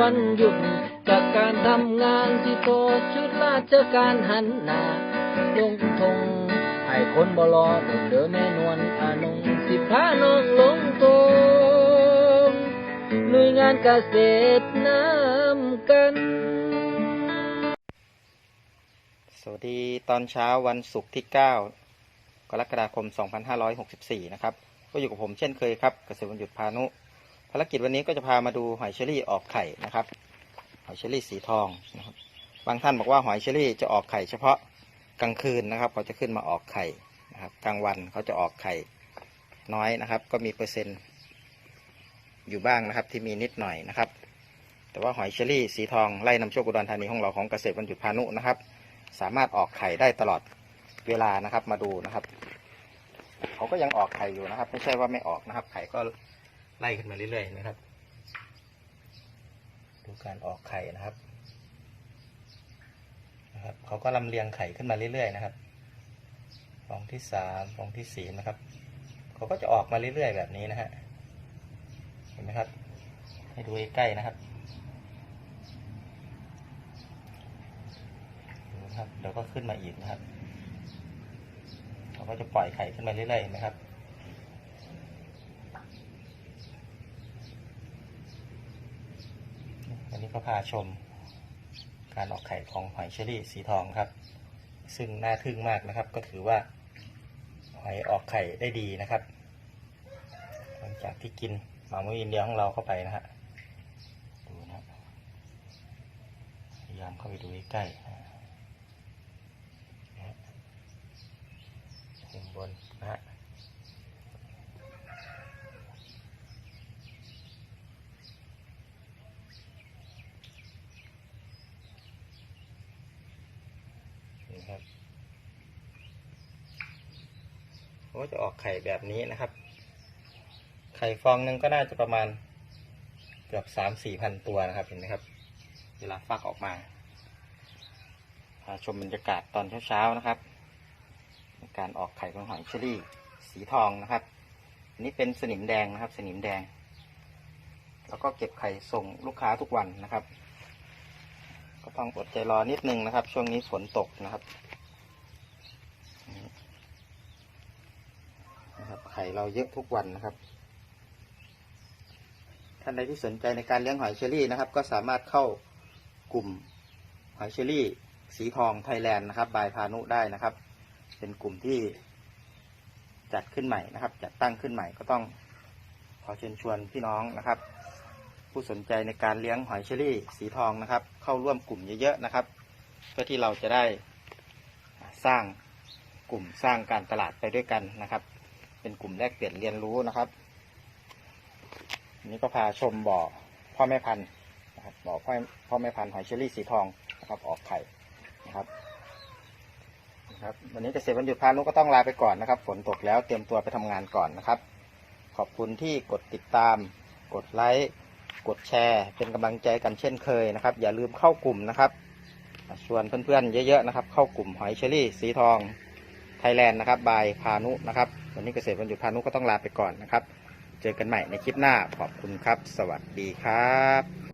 วันหยุดจากการทำงานที่โตชุดราชการหันหน้าลงทงให้คนบรอเดินแม่นวลอานงสิพาน้องลงตงหน่วยงานเกษตรน้ำกัน สวัสดีตอนเช้าวันศุกร์ที่ 9 กรกฎาคม 2564 นะครับ ก็อยู่กับผมเช่นเคยครับ เกษตรวันหยุดพานุ ภารกิจวันนี้ก็จะพามาดูหอยเชอรี่ออกไข่นะครับ หอยเชอรี่สีทองนะครับ บางท่านบอกว่าหอยเชอรี่จะออกไข่เฉพาะกลางคืนนะครับ เขาจะขึ้นมาออกไข่นะครับกลางวันเขาจะออกไข่น้อยนะครับ ก็มีเปอร์เซ็นต์อยู่บ้างนะครับ ที่มีนิดหน่อยนะครับ แต่ว่าหอยเชอรี่สีทองไล่นำโชคอุดรธานีของเราของเกษตรวันหยุดพานุนะครับ สามารถออกไข่ได้ตลอดเวลานะครับมาดูนะครับ เขาก็ยังออกไข่อยู่นะครับ ไม่ใช่ว่าไม่ออกนะครับ ไข่ก็ ไล่ขึ้นมาเรื่อยๆนะครับ ดูการออกไข่นะครับนะครับเขาก็ลำเลียงไข่ขึ้นมาเรื่อยๆนะครับฟองที่สามฟองที่สี่นะครับเขาก็จะออกมาเรื่อยๆแบบนี้นะฮะเห็นไหมครับ ให้ดูใกล้ๆนะครับดูนะครับเดี๋ยวก็ขึ้นมาอีกนะครับเขาก็จะปล่อยไข่ขึ้นมาเรื่อยๆนะครับ วันนี้ก็พาชม การออกไข่ของหอยเชอรี่สีทองครับ ซึ่งน่าทึ่งมากนะครับ ก็ถือว่าหอยออกไข่ได้ดีนะครับ หลังจากที่กินหมามุ้ยอินเดียของเราเข้าไปนะฮะดูนะพยายามเข้าไปดูใกล้ๆนะฮะมุมบนนะฮะ ครับก็จะออกไข่แบบนี้นะครับ ไข่ฟองหนึ่งก็น่าจะประมาณเกือบสามสี่พันตัวนะครับเห็นไหมครับ เวลาฟักออกมาพาชมบรรยากาศตอนเช้าๆนะครับ การออกไข่ของหอยเชอรี่ สีทองนะครับอันนี้เป็นสนิมแดงนะครับ สนิมแดง แล้วก็เก็บไข่ส่งลูกค้าทุกวันนะครับ ก็ต้องอดใจรอนิดนึงนะครับ ช่วงนี้ฝนตกนะครับนะครับ ไข่เราเยอะทุกวันนะครับ ท่านใดที่สนใจในการเลี้ยงหอยเชอรี่นะครับ ก็สามารถเข้ากลุ่มหอยเชอรี่สีทองไทยแลนด์นะครับ บายพานุได้นะครับ เป็นกลุ่มที่จัดขึ้นใหม่นะครับ จัดตั้งขึ้นใหม่ก็ต้องขอเชิญชวนพี่น้องนะครับ ผู้สนใจในการเลี้ยงหอยเชอรี่สีทองนะครับ เข้าร่วมกลุ่มเยอะๆนะครับ เพื่อที่เราจะได้สร้างกลุ่มสร้างการตลาดไปด้วยกันนะครับ เป็นกลุ่มแลกเปลี่ยนเรียนรู้นะครับอันนี้ก็พาชมบ่อพ่อแม่พันธุ์นะครับบ่อพ่อพ่อแม่พันธุ์หอยเชอรี่สีทองนะครับออกไข่นะครับนะครับวันนี้เกษตรวันหยุดพานุก็ต้องลาไปก่อนนะครับ ฝนตกแล้วเตรียมตัวไปทำงานก่อนนะครับ ขอบคุณที่กดติดตาม กดไลค์ กดแชร์ เป็นกำลังใจกันเช่นเคยนะครับ อย่าลืมเข้ากลุ่มนะครับชวนเพื่อนๆเยอะๆนะครับ เข้ากลุ่มหอยเชอรี่ สีทองไทยแลนด์นะครับบายพานุนะครับ วันนี้เกษตรวันหยุดพานุก็ต้องลาไปก่อนนะครับ เจอกันใหม่ในคลิปหน้าขอบคุณครับ สวัสดีครับ